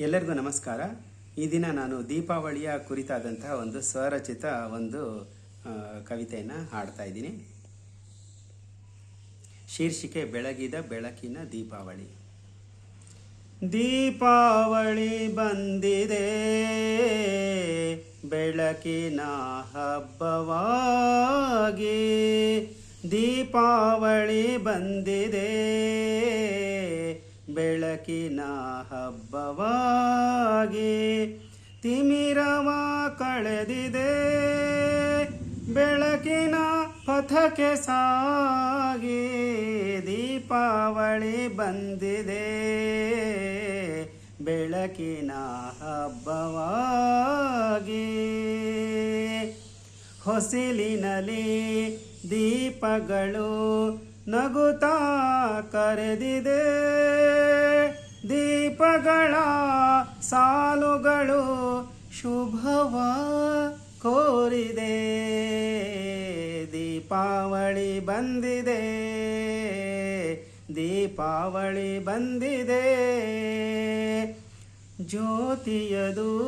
ಎಲ್ಲರಿಗೂ ನಮಸ್ಕಾರ. ಈ ದಿನ ನಾನು ದೀಪಾವಳಿಯ ಕುರಿತಾದಂತಹ ಒಂದು ಸ್ವರಚಿತ ಒಂದು ಕವಿತೆಯನ್ನು ಹಾಡ್ತಾ ಇದ್ದೀನಿ. ಶೀರ್ಷಿಕೆ ಬೆಳಗಿದ ಬೆಳಕಿನ ದೀಪಾವಳಿ. ದೀಪಾವಳಿ ಬಂದಿದೆ. ಬೆಳಕಿನ ಹಬ್ಬವಾಗಿ ದೀಪಾವಳಿ ಬಂದಿದೆ. ಬೆಳಕಿನ ಹಬ್ಬವಾಗಿ, ತಿಮಿರವ ಕಳೆದಿದೆ, ಬೆಳಕಿನ ಪಥಕ್ಕೆ ಸಾಗಿ, ದೀಪಾವಳಿ ಬಂದಿದೆ, ಬೆಳಕಿನ ಹಬ್ಬವಾಗಿ. ಹೊಸಿಲಿನಲ್ಲಿ ದೀಪಗಳು ನಗುತ್ತಾ ಕರೆದಿದೆ ದೀಪಗಳ ಸಾಲುಗಳು ಶುಭವ ಕೋರಿದೆ. ದೀಪಾವಳಿ ಬಂದಿದೆ. ದೀಪಾವಳಿ ಬಂದಿದೆ. ಜ್ಯೋತಿಯದು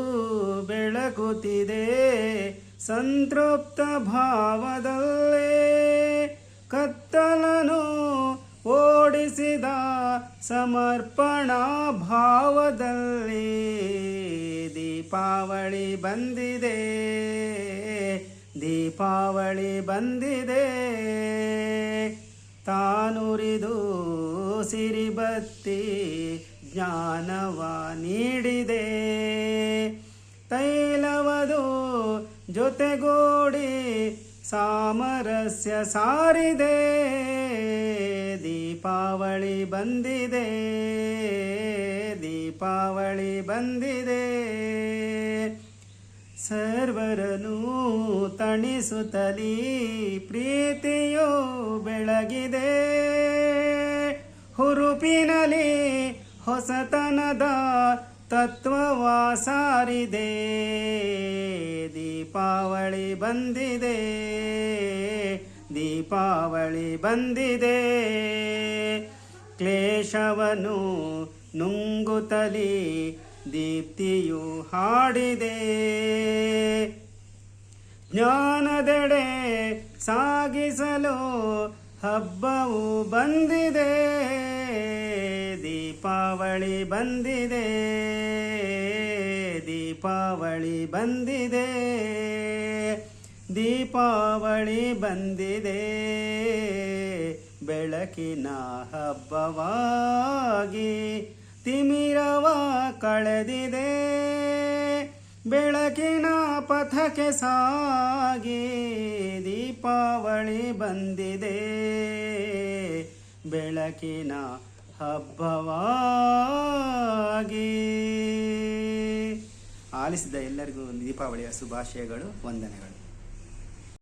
ಬೆಳಗುತ್ತಿದೆ. ಸಂತೃಪ್ತ ಭಾವದಲ್ಲೇ ಕತ್ತಲನು ಓಡಿಸಿದ ಸಮರ್ಪಣಾ ಭಾವದಲ್ಲಿ ದೀಪಾವಳಿ ಬಂದಿದೆ. ದೀಪಾವಳಿ ಬಂದಿದೆ. ತಾನುರಿದು ಸಿರಿಬತ್ತಿ ಜ್ಞಾನವ ನೀಡಿದೆ. ತೈಲವದು ಜೊತೆಗೂಡಿ ಸಾಮರಸ್ಯ ಸಾರಿದೆ. ದೀಪಾವಳಿ ಬಂದಿದೆ ದೀಪಾವಳಿ ಬಂದಿದೆ. ಸರ್ವರನು ತಣಿಸುತ್ತಲೀ ಪ್ರೀತಿಯು ಬೆಳಗಿದೆ. ಹುರುಪಿನಲ್ಲಿ ಹೊಸತನದ ತತ್ವವ ಸಾರಿದೆ ದೀಪಾವಳಿ ಬಂದಿದೆ. ದೀಪಾವಳಿ ಬಂದಿದೆ. ಕ್ಲೇಶವನು ನುಂಗುತ್ತಲಿ ದೀಪ್ತಿಯು ಹಾಡಿದೆ. ಜ್ಞಾನದೆಡೆ ಸಾಗಿಸಲು ಹಬ್ಬವು ಬಂದಿದೆ. ದೀಪಾವಳಿ ಬಂದಿದೆ. ದೀಪಾವಳಿ ಬಂದಿದೆ. ದೀಪಾವಳಿ ಬಂದಿದೆ. ಬೆಳಕಿನ ಹಬ್ಬವಾಗಿ ತಿಮಿರವ ಕಳೆದಿದೆ. ಬೆಳಕಿನ ಪಥಕ್ಕೆ ಸಾಗಿ ದೀಪಾವಳಿ ಬಂದಿದೆ. ಬೆಳಕಿನ ಹಬ್ಬವಾಗಿ ಆಲಿಸಿದ ಎಲ್ಲರಿಗೂ ದೀಪಾವಳಿಯ ಶುಭಾಶಯಗಳು, ವಂದನೆಗಳು.